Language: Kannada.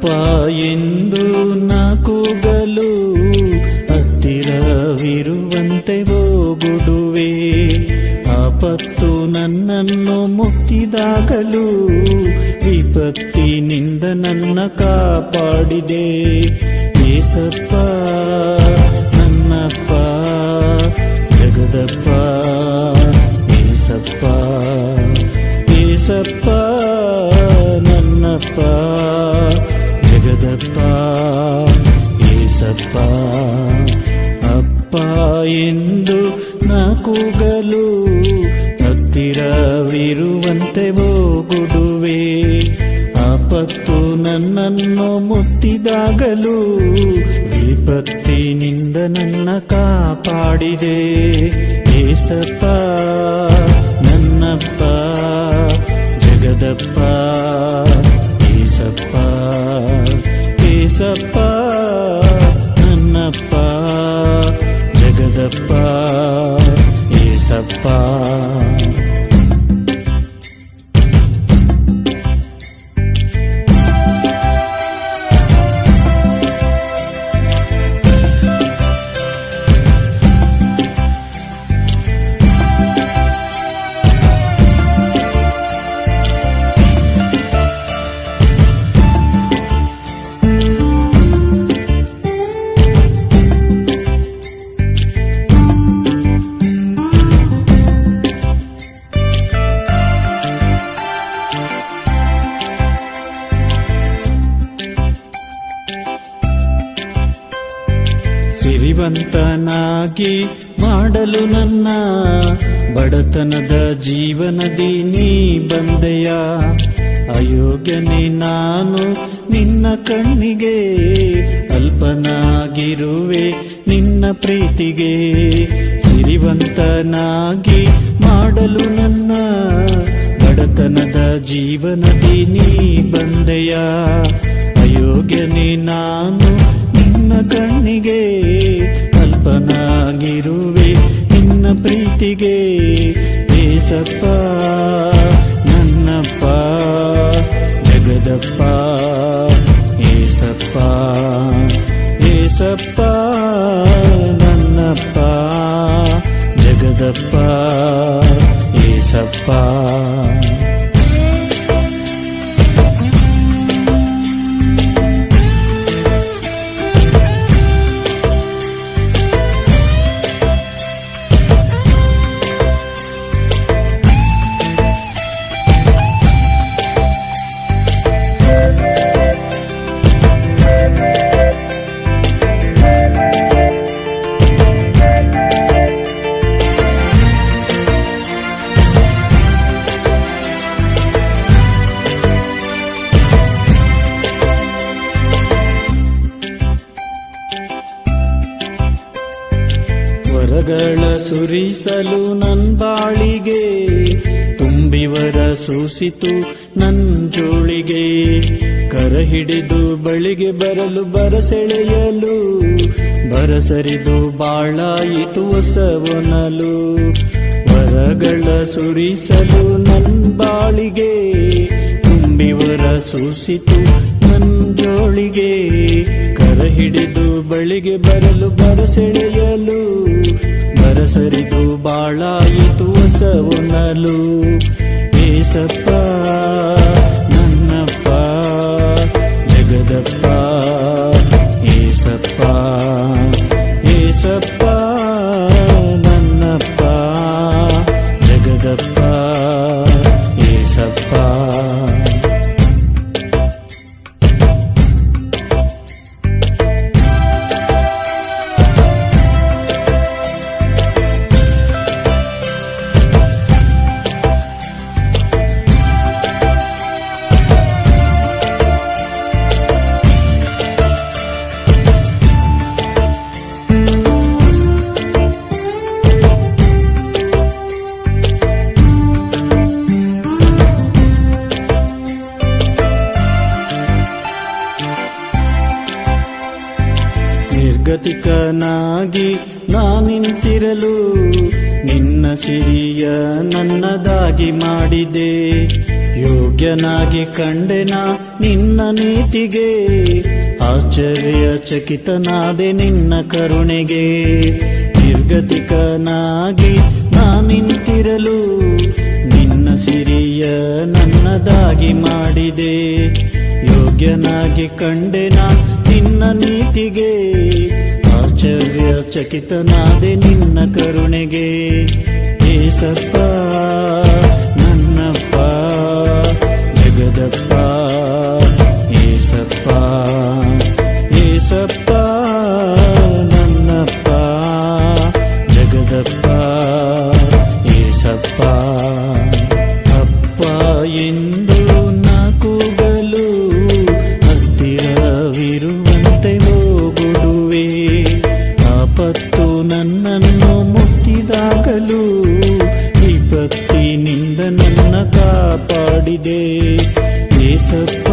ಅಪ್ಪ ಎಂದು ನಾ ಹತ್ತಿರವಿರುವಂತೆ ಹೋಗುಡುವೆ. ಆಪತ್ತು ನನ್ನನ್ನು ಮುಕ್ತಿದಾಗಲು ವಿಪತ್ತಿನಿಂದ ನನ್ನ ಕಾಪಾಡಿದೆ. ಏಸಪ್ಪ, ನನ್ನಪ್ಪ, ಜಗದಪ್ಪ, ಏಸಪ್ಪ. ಕೂಗಲು ಹತ್ತಿರವಿರುವಂತೆ ಹೋಗುಡುವೆ. ಆಪತ್ತು ನನ್ನನ್ನು ಮುತ್ತಿದಾಗಲೂ ವಿಪತ್ತಿನಿಂದ ನನ್ನ ಕಾಪಾಡಿದೆ. ಏಸಪ್ಪ ನನ್ನಪ್ಪ ಜಗದಪ್ಪ ಏಸಪ್ಪ ಏಸಪ್ಪ. ಸಿರಿವಂತನಾಗಿ ಮಾಡಲು ನನ್ನ ಬಡತನದ ಜೀವನದಿ ನೀ ಬಂದೆಯ? ಅಯೋಗ್ಯನೇ ನಾನು ನಿನ್ನ ಕಣ್ಣಿಗೆ ಅಲ್ಪನಾಗಿರುವೆ, ನಿನ್ನ ಪ್ರೀತಿಗೆ ಸಿರಿವಂತನಾಗಿ ಮಾಡಲು ನನ್ನ ಬಡತನದ ಜೀವನದಿ ನೀ ಬಂದೆಯ? ಅಯೋಗ್ಯನೇ ನಾನು ನಿನ್ನ ಕಣ್ಣಿಗೆ ಪ್ರೀತಿಗೆ ಏಸಪ್ಪ ನನ್ನಪ್ಪ ಜಗದಪ್ಪ ಏಸಪ್ಪ ಏಸಪ್ಪ ನನ್ನಪ್ಪ ಜಗದಪ್ಪ ಏಸಪ್ಪ ವರಗಳ ಸುರಿಸಲು ನನ್ ಬಾಳಿಗೆ, ತುಂಬಿವರ ಸೂಸಿತು ನನ್ ಜೋಳಿಗೆ. ಕರ ಹಿಡಿದು ಬಳಿಗೆ ಬರಲು, ಬರಸೆಳೆಯಲು, ಬರಸರಿದು ಬಾಳಾಯಿತು ಹೊಸವನಲು ವರಗಳ ಸುರಿಸಲು ನನ್ ಬಾಳಿಗೆ, ತುಂಬಿವರ ಸೂಸಿತು ನನ್ ಜೋಳಿಗೆ. ಕರ ಹಿಡಿದು ಬಳಿಗೆ ಬರಲು ಬರಸೆಳೆಯಲು ಬರಸರಿದು ಬಾಳಾಯಿತು ಹೊಸವನಲು ಏಸಪ್ಪ ನನ್ನಪ್ಪ ಜಗದಪ್ಪ ನಾನಿಂತಿರಲು ನಿನ್ನ ಸಿರಿಯ ನನ್ನದಾಗಿ ಮಾಡಿದೆ. ಯೋಗ್ಯನಾಗಿ ಕಂಡೆನ ನಿನ್ನ ನೀತಿಗೆ. ಆಶ್ಚರ್ಯ ಚಕಿತನಾದೆ ನಿನ್ನ ಕರುಣೆಗೆ. ನಿರ್ಗತಿಕನಾಗಿ ನಾ ನಿಂತಿರಲು ನಿನ್ನ ಸಿರಿಯ ನನ್ನದಾಗಿ ಮಾಡಿದೆ. ಯೋಗ್ಯನಾಗಿ ಕಂಡೆನ ನಿನ್ನ ನೀತಿಗೆ. ಆಶ್ಚರ್ಯ ಚಕಿತನಾದೆ ನಿನ್ನ ಕರುಣೆಗೆ. ಏಸಪ್ಪ ನನ್ನಪ್ಪ ಜಗದಪ್ಪ. ನನ್ನ ಕಾಪಾಡಿದೆ ಏಸಪ್ಪ.